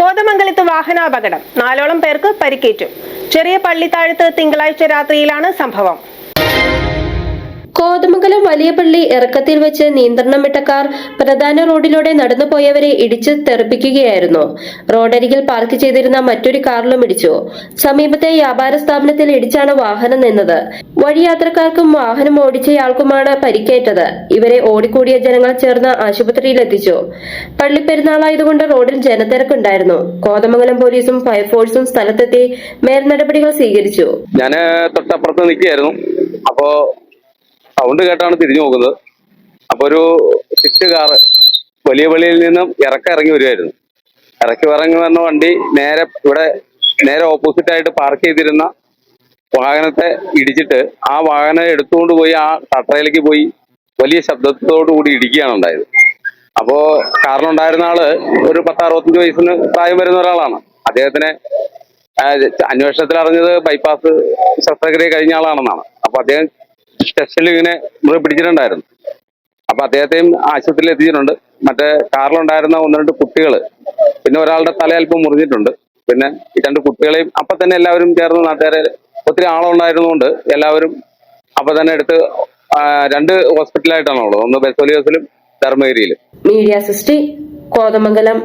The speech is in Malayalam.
കോതമംഗലത്ത് വാഹനാപകടം. നാലോളം പേർക്ക് പരിക്കേറ്റു. ചെറിയ പള്ളിത്താഴത്ത് തിങ്കളാഴ്ച രാത്രിയിലാണ് സംഭവം. കോതമംഗലം വലിയ പള്ളി ഇറക്കത്തിൽ വെച്ച് നിയന്ത്രണം വിട്ട കാർ പ്രധാന റോഡിലൂടെ നടന്നുപോയവരെ ഇടിച്ച് തെറിപ്പിക്കുകയായിരുന്നു. റോഡരികിൽ പാർക്ക് ചെയ്തിരുന്ന മറ്റൊരു കാറിലും ഇടിച്ചു. സമീപത്തെ വ്യാപാര സ്ഥാപനത്തിൽ ഇടിച്ചാണ് വാഹനം നിന്നത്. വഴിയാത്രക്കാർക്കും വാഹനം ഓടിച്ചയാൾക്കുമാണ് പരിക്കേറ്റത്. ഇവരെ ഓടിക്കൂടിയ ജനങ്ങൾ ചേർന്ന് ആശുപത്രിയിൽ എത്തിച്ചു പള്ളിപ്പെരുന്നാളായതുകൊണ്ട് റോഡിൽ ജനത്തിരക്കുണ്ടായിരുന്നു. കോതമംഗലം പോലീസും ഫയർഫോഴ്സും സ്ഥലത്തെത്തി മേൽനടപടികൾ സ്വീകരിച്ചു. ഞാൻ തൊട്ടപ്പുറത്ത് നിൽക്കുകയായിരുന്നു. അപ്പോ സൗണ്ട് കേട്ടാണ് തിരിഞ്ഞു നോക്കുന്നത്. അപ്പൊ ഒരു സ്വിഫ്റ്റ് കാറ് വലിയ പള്ളിയിൽ നിന്നും ഇറക്കം ഇറങ്ങി വരുമായിരുന്നു ഇറക്കി ഇറങ്ങി വന്ന വണ്ടി നേരെ ഇവിടെ നേരെ ഓപ്പോസിറ്റ് ആയിട്ട് പാർക്ക് ചെയ്തിരുന്ന വാഹനത്തെ ഇടിച്ചിട്ട് ആ വാഹനം എടുത്തുകൊണ്ട് പോയി ആ കട്ടറയിലേക്ക് പോയി വലിയ ശബ്ദത്തോടു കൂടി ഇടിക്കുകയാണ് ഉണ്ടായത്. അപ്പോ കാറിലുണ്ടായിരുന്ന ആൾ ഒരു പത്ത് അറുപത്തഞ്ച് വയസ്സിന് പ്രായം വരുന്ന ഒരാളാണ്. അദ്ദേഹത്തിനെ അന്വേഷണത്തിൽ അറിഞ്ഞത് ബൈപ്പാസ് ശസ്ത്രക്രിയ കഴിഞ്ഞ ആളാണെന്നാണ്. അപ്പൊ അദ്ദേഹം ടെസ്റ്റിൽ ഇങ്ങനെ നമ്മൾ പിടിച്ചിട്ടുണ്ടായിരുന്നു. അപ്പൊ അദ്ദേഹത്തെയും ആശുപത്രിയിൽ എത്തിച്ചിട്ടുണ്ട്. മറ്റേ കാറിലുണ്ടായിരുന്ന ഒന്ന് രണ്ട് കുട്ടികൾ പിന്നെ ഒരാളുടെ തല അല്പം മുറിഞ്ഞിട്ടുണ്ട്. പിന്നെ ഈ രണ്ട് കുട്ടികളെയും അപ്പൊ തന്നെ എല്ലാവരും ചേർന്ന് നാട്ടുകാരെ ഒത്തിരി ആളുണ്ടായിരുന്നുകൊണ്ട് എല്ലാവരും അപ്പൊ തന്നെ എടുത്ത് രണ്ട് രണ്ട് ഹോസ്പിറ്റലായിട്ടാണുള്ളത്. ഒന്ന് ബസോലിയോസിലും ധർമ്മഗിരിയിലും. Media city Kothamangalam.